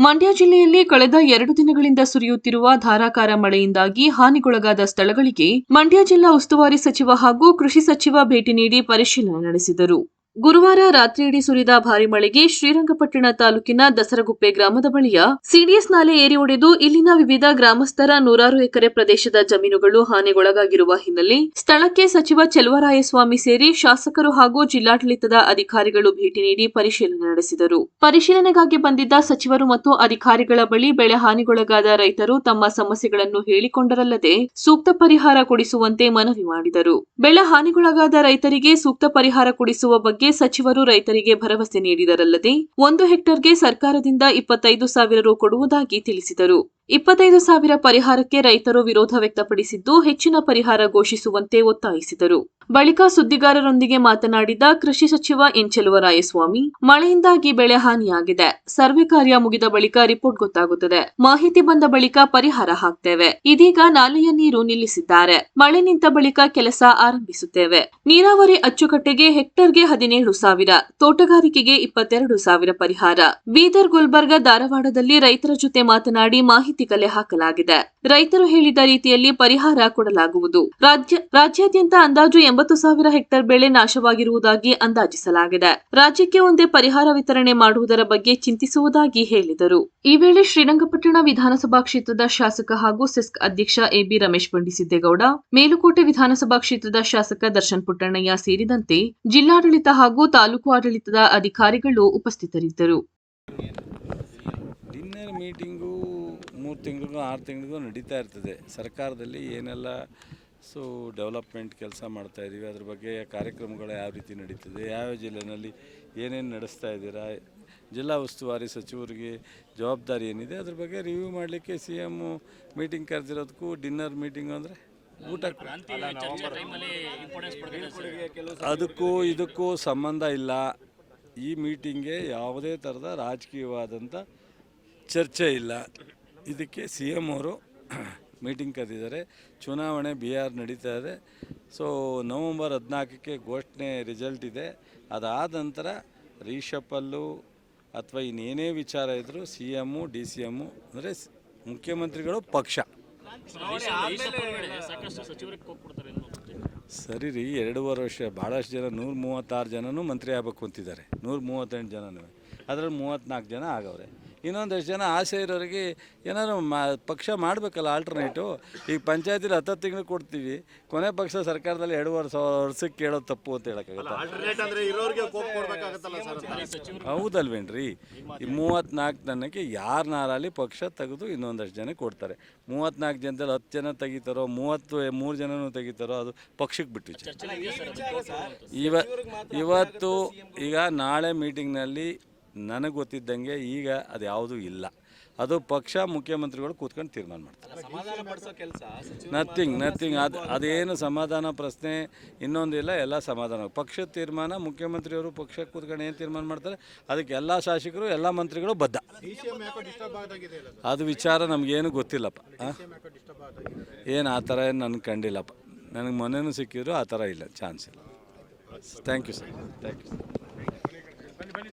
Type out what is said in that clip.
ಮಂಡ್ಯ ಜಿಲ್ಲೆಯಲ್ಲಿ ಕಳೆದ ಎರಡು ದಿನಗಳಿಂದ ಸುರಿಯುತ್ತಿರುವ ಧಾರಾಕಾರ ಮಳೆಯಿಂದಾಗಿ ಹಾನಿಗೊಳಗಾದ ಸ್ಥಳಗಳಿಗೆ ಮಂಡ್ಯ ಜಿಲ್ಲಾ ಉಸ್ತುವಾರಿ ಸಚಿವ ಹಾಗೂ ಕೃಷಿ ಸಚಿವ ಭೇಟಿ ನೀಡಿ ಪರಿಶೀಲನೆ ನಡೆಸಿದರು. ಗುರುವಾರ ರಾತ್ರಿಯಿಡೀ ಸುರಿದ ಭಾರಿ ಮಳೆಗೆ ಶ್ರೀರಂಗಪಟ್ಟಣ ತಾಲೂಕಿನ ದಸರಗುಪ್ಪೆ ಗ್ರಾಮದ ಬಳಿಯ ಸಿಡಿಎಸ್ ನಾಲೆ ಏರಿ ಒಡೆದು ಇಲ್ಲಿನ ವಿವಿಧ ಗ್ರಾಮಸ್ಥರ ನೂರಾರು ಎಕರೆ ಪ್ರದೇಶದ ಜಮೀನುಗಳು ಹಾನಿಗೊಳಗಾಗಿರುವ ಹಿನ್ನೆಲೆ ಸ್ಥಳಕ್ಕೆ ಸಚಿವ ಚೆಲುವರಾಯಸ್ವಾಮಿ ಸೇರಿ ಶಾಸಕರು ಹಾಗೂ ಜಿಲ್ಲಾಡಳಿತದ ಅಧಿಕಾರಿಗಳು ಭೇಟಿ ನೀಡಿ ಪರಿಶೀಲನೆ ನಡೆಸಿದರು. ಪರಿಶೀಲನೆಗಾಗಿ ಬಂದಿದ್ದ ಸಚಿವರು ಮತ್ತು ಅಧಿಕಾರಿಗಳ ಬಳಿ ಬೆಳೆ ಹಾನಿಗೊಳಗಾದ ರೈತರು ತಮ್ಮ ಸಮಸ್ಯೆಗಳನ್ನು ಹೇಳಿಕೊಂಡರಲ್ಲದೆ ಸೂಕ್ತ ಪರಿಹಾರ ಕೊಡಿಸುವಂತೆ ಮನವಿ ಮಾಡಿದರು. ಬೆಳೆ ಹಾನಿಗೊಳಗಾದ ರೈತರಿಗೆ ಸೂಕ್ತ ಪರಿಹಾರ ಕೊಡಿಸುವ ಸಚಿವರು ರೈತರಿಗೆ ಭರವಸೆ ನೀಡಿದರಲ್ಲದೆ ಒಂದು ಹೆಕ್ಟರ್ಗೆ ಸರ್ಕಾರದಿಂದ ಇಪ್ಪತ್ತೈದು ಸಾವಿರ ರು ಕೊಡುವುದಾಗಿ ತಿಳಿಸಿದರು. ಇಪ್ಪತ್ತೈದು ಸಾವಿರ ಪರಿಹಾರಕ್ಕೆ ರೈತರು ವಿರೋಧ ವ್ಯಕ್ತಪಡಿಸಿದ್ದು ಹೆಚ್ಚಿನ ಪರಿಹಾರ ಘೋಷಿಸುವಂತೆ ಒತ್ತಾಯಿಸಿದರು. ಬಳಿಕ ಸುದ್ದಿಗಾರರೊಂದಿಗೆ ಮಾತನಾಡಿದ ಕೃಷಿ ಸಚಿವ ಎನ್ ಚೆಲುವರಾಯಸ್ವಾಮಿ ಮಳೆಯಿಂದಾಗಿ ಬೆಳೆ ಹಾನಿಯಾಗಿದೆ. ಸರ್ವೆ ಕಾರ್ಯ ಮುಗಿದ ಬಳಿಕ ರಿಪೋರ್ಟ್ ಗೊತ್ತಾಗುತ್ತದೆ. ಮಾಹಿತಿ ಬಂದ ಬಳಿಕ ಪರಿಹಾರ ಹಾಕ್ತೇವೆ. ಇದೀಗ ನಾಲೆಯ ನೀರು ನಿಲ್ಲಿಸಿದ್ದಾರೆ. ಮಳೆ ನಿಂತ ಬಳಿಕ ಕೆಲಸ ಆರಂಭಿಸುತ್ತೇವೆ. ನೀರಾವರಿ ಅಚ್ಚುಕಟ್ಟೆಗೆ ಹೆಕ್ಟರ್ಗೆ ಹದಿನೇಳು ಸಾವಿರ, ತೋಟಗಾರಿಕೆಗೆ ಇಪ್ಪತ್ತೆರಡು ಸಾವಿರ ಪರಿಹಾರ. ಬೀದರ್ ಗುಲ್ಬರ್ಗ ಧಾರವಾಡದಲ್ಲಿ ರೈತರ ಜೊತೆ ಮಾತನಾಡಿ ಮಾಹಿತಿ ಕಲೆ ಹಾಕಲಾಗಿದೆ. ರೈತರು ಹೇಳಿದ ರೀತಿಯಲ್ಲಿ ಪರಿಹಾರ ಕೊಡಲಾಗುವುದು. ರಾಜ್ಯ, ರಾಜ್ಯಾದ್ಯಂತ ಅಂದಾಜು ಎಂಬತ್ತು ಸಾವಿರ ಹೆಕ್ಟೇರ್ ಬೆಳೆ ನಾಶವಾಗಿರುವುದಾಗಿ ಅಂದಾಜಿಸಲಾಗಿದೆ. ರಾಜ್ಯಕ್ಕೆ ಒಂದೇ ಪರಿಹಾರ ವಿತರಣೆ ಮಾಡುವುದರ ಬಗ್ಗೆ ಚಿಂತಿಸುವುದಾಗಿ ಹೇಳಿದರು. ಈ ವೇಳೆ ಶ್ರೀರಂಗಪಟ್ಟಣ ವಿಧಾನಸಭಾ ಕ್ಷೇತ್ರದ ಶಾಸಕ ಹಾಗೂ ಸೆಸ್ಕ್ ಅಧ್ಯಕ್ಷ ಎಬಿ ರಮೇಶ್ ಬಂಡಿಸಿದ್ದೇಗೌಡ, ಮೇಲುಕೋಟೆ ವಿಧಾನಸಭಾ ಕ್ಷೇತ್ರದ ಶಾಸಕ ದರ್ಶನ್ ಪುಟ್ಟಣ್ಣಯ್ಯ ಸೇರಿದಂತೆ ಜಿಲ್ಲಾಡಳಿತ ಹಾಗೂ ತಾಲೂಕು ಆಡಳಿತದ ಅಧಿಕಾರಿಗಳು ಉಪಸ್ಥಿತರಿದ್ದರು. ಡಿನ್ನರ್ ಮೀಟಿಂಗು ಮೂರು ತಿಂಗಳಿಗೂ ಆರು ತಿಂಗಳಿಗೂ ನಡೀತಾ ಇರ್ತದೆ. ಸರ್ಕಾರದಲ್ಲಿ ಏನೆಲ್ಲ ಸೊ ಡೆವಲಪ್ಮೆಂಟ್ ಕೆಲಸ ಮಾಡ್ತಾ ಇದ್ದೀವಿ ಅದ್ರ ಬಗ್ಗೆ ಕಾರ್ಯಕ್ರಮಗಳು ಯಾವ ರೀತಿ ನಡೀತದೆ ಯಾವ ಜಿಲ್ಲೆನಲ್ಲಿ ಏನೇನು ನಡೆಸ್ತಾ ಇದ್ದೀರಾ ಜಿಲ್ಲಾ ಉಸ್ತುವಾರಿ ಸಚಿವರಿಗೆ ಜವಾಬ್ದಾರಿ ಏನಿದೆ ಅದ್ರ ಬಗ್ಗೆ ರಿವ್ಯೂ ಮಾಡಲಿಕ್ಕೆ ಸಿ ಎಂ ಮೀಟಿಂಗ್ ಕರೆದಿರೋದಕ್ಕೂ ಡಿನ್ನರ್ ಮೀಟಿಂಗ್ ಅಂದರೆ ಊಟ ಅದಕ್ಕೂ ಇದಕ್ಕೂ ಸಂಬಂಧ ಇಲ್ಲ. ಈ ಮೀಟಿಂಗ್ಗೆ ಯಾವುದೇ ಥರದ ರಾಜಕೀಯವಾದಂಥ ಚರ್ಚೆ ಇಲ್ಲ. ಇದಕ್ಕೆ ಸಿ ಎಂ ಅವರು ಮೀಟಿಂಗ್ ಕರೆದಿದ್ದಾರೆ. ಚುನಾವಣೆ ಬಿ ಆರ್ ನಡೀತಾ ಇದೆ. ಸೊ ನವಂಬರ್ ಹದಿನಾಲ್ಕಕ್ಕೆ ಘೋಷಣೆ ರಿಸಲ್ಟ್ ಇದೆ. ಅದಾದ ನಂತರ ರೀಶಪ್ಪಲ್ಲು ಅಥವಾ ಇನ್ನೇನೇ ವಿಚಾರ ಇದ್ದರೂ C M D C M ಅಂದರೆ ಮುಖ್ಯಮಂತ್ರಿಗಳು ಪಕ್ಷ. ಸರಿ ರೀ, ಎರಡೂವರೆ ವರ್ಷ ಭಾಳಷ್ಟು ಜನ, ನೂರ ಮೂವತ್ತಾರು ಜನನೂ ಮಂತ್ರಿ ಆಗಬೇಕು ಅಂತಿದ್ದಾರೆ. ನೂರ ಮೂವತ್ತೆಂಟು ಜನನೂ ಅದರಲ್ಲಿ ಮೂವತ್ತ್ನಾಲ್ಕು ಜನ ಆಗವ್ರೆ. ಇನ್ನೊಂದಷ್ಟು ಜನ ಆಸೆ ಇರೋರಿಗೆ ಏನಾದ್ರು ಮಾ ಪಕ್ಷ ಮಾಡಬೇಕಲ್ಲ ಆಲ್ಟರ್ನೇಟು ಈಗ ಪಂಚಾಯತಿಲಿ ಹತ್ತತ್ತು ತಿಂಗಳು ಕೊಡ್ತೀವಿ. ಕೊನೆ ಪಕ್ಷ ಸರ್ಕಾರದಲ್ಲಿ ಎರಡೂವರೆ ಸಾವಿರ ವರ್ಷಕ್ಕೆ ಕೇಳೋದು ತಪ್ಪು ಅಂತ ಹೇಳೋಕ್ಕಾಗತ್ತಾ ಆಲ್ಟರ್ನೇಟ್ ಅಂದ್ರೆ ಇರೋರಿಗೆ ಕೋಪ್ ಕೊಡ್ಬೇಕಾಗತ್ತಲ್ಲ ಸರ್ ಹೌದಲ್ವೇನ್ರಿ? ಈ ಮೂವತ್ತ್ನಾಲ್ಕು ಜನಕ್ಕೆ ಯಾರನ್ನಾರಲ್ಲಿ ಪಕ್ಷ ತೆಗೆದು ಇನ್ನೊಂದಷ್ಟು ಜನ ಕೊಡ್ತಾರೆ. ಮೂವತ್ತ್ನಾಲ್ಕು ಜನದಲ್ಲಿ ಹತ್ತು ಜನ ತೆಗಿತಾರೋ ಮೂವತ್ತು ಮೂರು ಜನನೂ ತೆಗಿತಾರೋ ಅದು ಪಕ್ಷಕ್ಕೆ ಬಿಟ್ಟು ಇವ ಇವತ್ತು ಈಗ ನಾಳೆ ಮೀಟಿಂಗ್ನಲ್ಲಿ ನನಗೆ ಗೊತ್ತಿದ್ದಂಗೆ ಈಗ ಅದು ಯಾವುದೂ ಇಲ್ಲ. ಅದು ಪಕ್ಷ ಮುಖ್ಯಮಂತ್ರಿಗಳು ಕೂತ್ಕೊಂಡು ತೀರ್ಮಾನ ಮಾಡ್ತಾರೆ. ನಥಿಂಗ್ ನಥಿಂಗ್ ಅದು ಅದೇನು ಸಮಾಧಾನ ಪ್ರಶ್ನೆ ಇನ್ನೊಂದಿಲ್ಲ ಎಲ್ಲ ಸಮಾಧಾನ. ಪಕ್ಷದ ತೀರ್ಮಾನ ಮುಖ್ಯಮಂತ್ರಿಯವರು ಪಕ್ಷ ಕೂತ್ಕೊಂಡು ಏನು ತೀರ್ಮಾನ ಮಾಡ್ತಾರೆ? ಅದಕ್ಕೆ ಎಲ್ಲ ಶಾಸಕರು ಎಲ್ಲ ಮಂತ್ರಿಗಳು ಬದ್ಧ. ಸರ್ ಅದು ವಿಚಾರ ನಮಗೇನು ಗೊತ್ತಿಲ್ಲಪ್ಪ. ಏನು ಆ ಥರ ಏನು ನನಗೆ ಕಂಡಿಲ್ಲಪ್ಪ. ನನಗೆ ಮೊನ್ನೆನೂ ಸಿಕ್ಕಿದ್ರು ಆ ಥರ ಇಲ್ಲ ಚಾನ್ಸ್ ಇಲ್ಲ. Thank you sir thank you